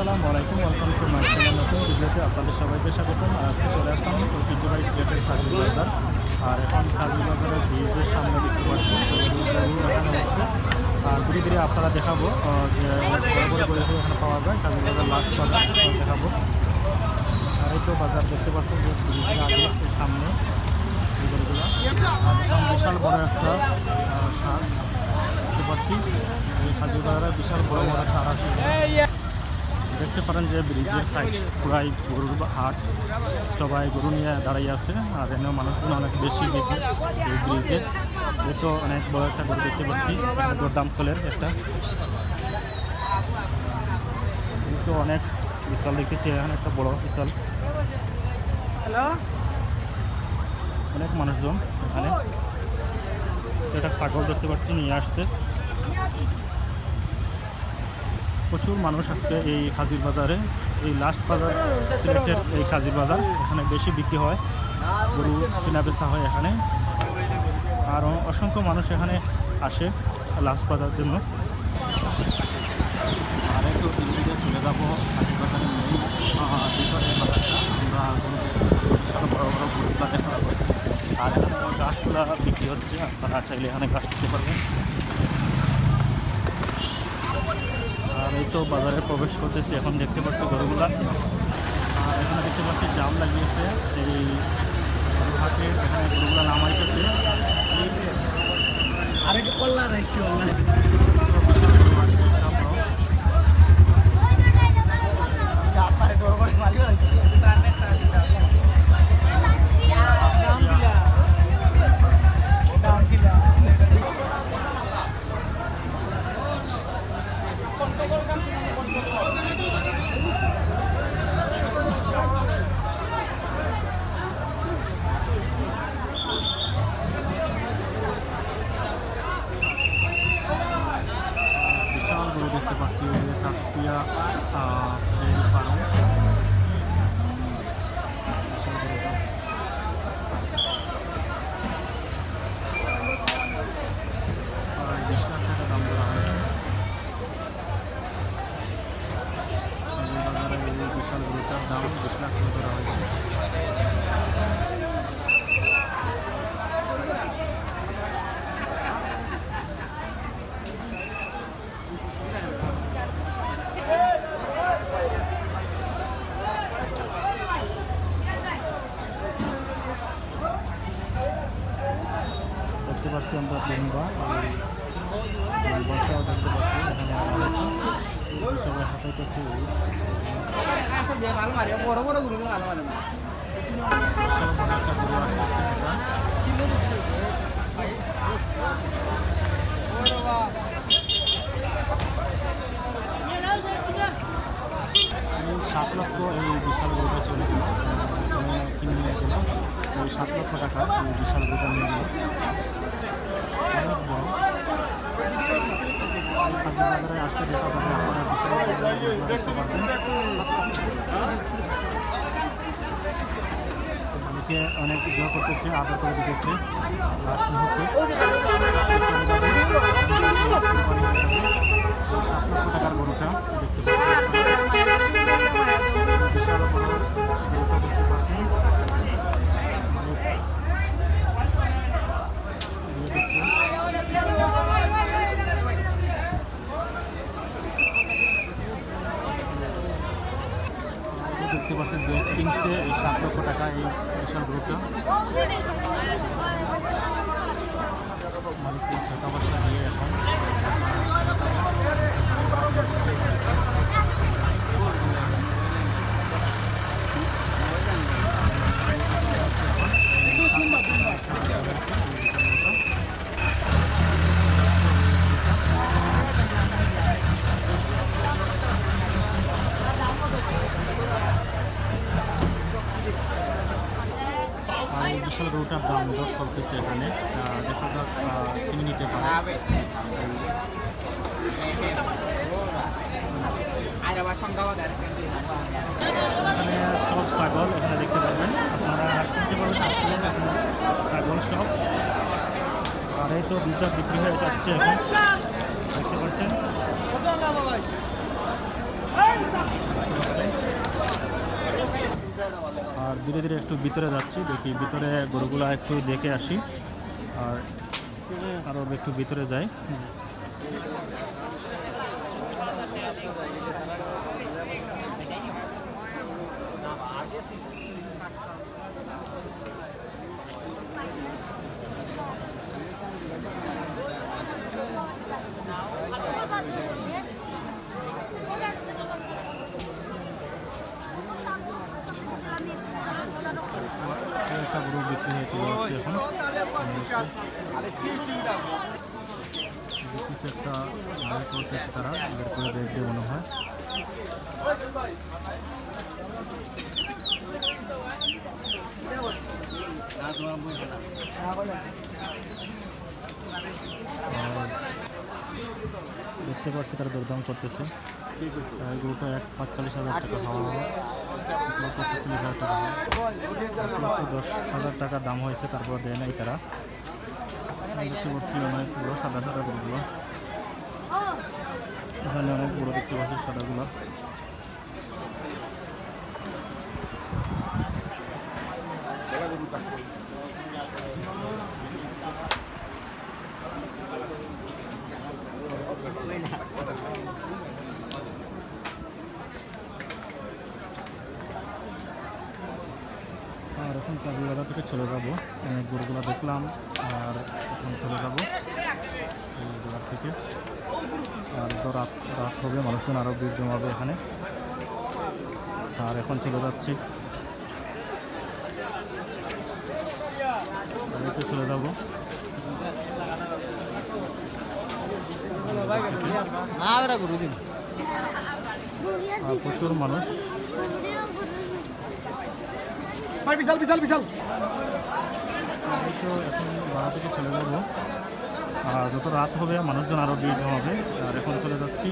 আসসালামু আলাইকুম welcome to my channel নতুন ভিডিওতে আপনাদের সবাইকে স্বাগতম। আর আজকে চলে আসলাম প্রসিদ্ধ ঐতিহ্যবাহী সিলেটের কাজী বাজার আর এখন কাজী বাজারের ব্রিজের সামনে দেখতে পাচ্ছি দেখানো হচ্ছে। আর ধীরে ধীরে আপনারা দেখাবো যে বড় বড় এখানে পাওয়া যায় কাজী বাজার লাস্ট বাজার দেখাবো। আর এই তো বাজার দেখতে পাচ্ছেন যে আগে সামনে বিশাল বড় একটা সার দেখতে পাচ্ছি। বাজারে বিশাল বড় বড় সার আছে। দেখতে পারেন যে ব্রিজের সাইড পুরাই গরুর বা হাট। সবাই গরু নিয়ে দাঁড়িয়ে আছে আর এখানে মানুষজন অনেক বেশি গেছে এই ব্রিজে। যেহেতু অনেক বড় একটা গরু দেখতে পাচ্ছি দাম ফলের একটা। কিন্তু অনেক বিশাল দেখেছি এখানে একটা বড় বিশাল। অনেক মানুষজন এখানে। একটা ছাগল দেখতে পাচ্ছি নিয়ে আসছে। প্রচুর মানুষ আজকে এই হাজির বাজারে। এই লাস্ট বাজার, সিলেটের এই কাজির বাজার, এখানে বেশি বিক্রি হয়, গরু কেনা বেচা হয় এখানে। আর অসংখ্য মানুষ এখানে আসে লাস্ট বাজার জন্য। আর একটু চলে যাব হাজির বড় বড় আর এখানে গাছগুলা বিক্রি হচ্ছে, আপনারা চাইলে এখানে গাছ দিতে পারবেন। এই তো বাজারে প্রবেশ করতেছি, এখন দেখতে পাচ্ছি গরুগুলা। আর এখানে দেখতে পাচ্ছি জাম লাগিয়েছে, এই হাটে এখানে গরুগুলা নামাইতেছে। আরেকটা কল্লা রাখছি মারি বড় বড়গুলো ভালো মারি এটা এই সাত লক্ষ এই বিশাল গরুটা চলে কিনে নিয়েছিল ওই সাত লক্ষ টাকা বিশাল গরুটা নিয়ে আসতে দেখা আপনারা বিশাল গরুগুলো দেখতে পারবেন অনেকে জোর করতেছে আদর করে দিতেছে। Oh, did it? বিশাল গরুটার দাম দর চলতেছে এখানে। দেখা যাক কিনে নিতে পারে এখানে সব ছাগল এখানে দেখতে পাবেন আপনারা চিনতে পারবেন আসলে এখানে ছাগল সব। আর এই তো দুটা বিক্রি হয়ে যাচ্ছে এখন। দেখতে পাচ্ছেন? ভাই ধীরে ধীরে একটু ভিতরে যাচ্ছি, দেখি ভিতরে গরুগুলো একটু দেখে আসি। আর আরও একটু ভিতরে যাই। একটা গরু বিক্রি হয়ে চলে যাচ্ছে এখন। কিছু একটা বের করতেছে তারা, বের করে দেখবে মনে হয়। দেখতে পাচ্ছি তারা দরদাম করতেছে। গরুটা এক পাঁচচল্লিশ হাজার টাকা হওয়া হয় দশ হাজার টাকা দাম হয়েছে, তারপর দেয় নাই তারা। দেখতে পাচ্ছি অনেকগুলো সাদা সাদা গরুগুলো এখানে অনেক বড় দেখতে পাচ্ছি সাদাগুলো আর এখন কাজুবাজার থেকে চলে যাব। অনেক গরুগুলো দেখলাম আর এখন চলে যাব। কাজুবাজার থেকে। আর তো রাত রাত হবে মানুষজন আরও ভিড় জমাবে এখানে। আর এখন চলে যাচ্ছি। বাড়িতে চলে যাব। প্রচুর মানুষ। বিশাল বিশাল বিশাল। তো এখন বাড়া থেকে চলে যাব। আর যত রাত হবে, মানুষজন আরও ভিড় হবে আর এখন চলে যাচ্ছি।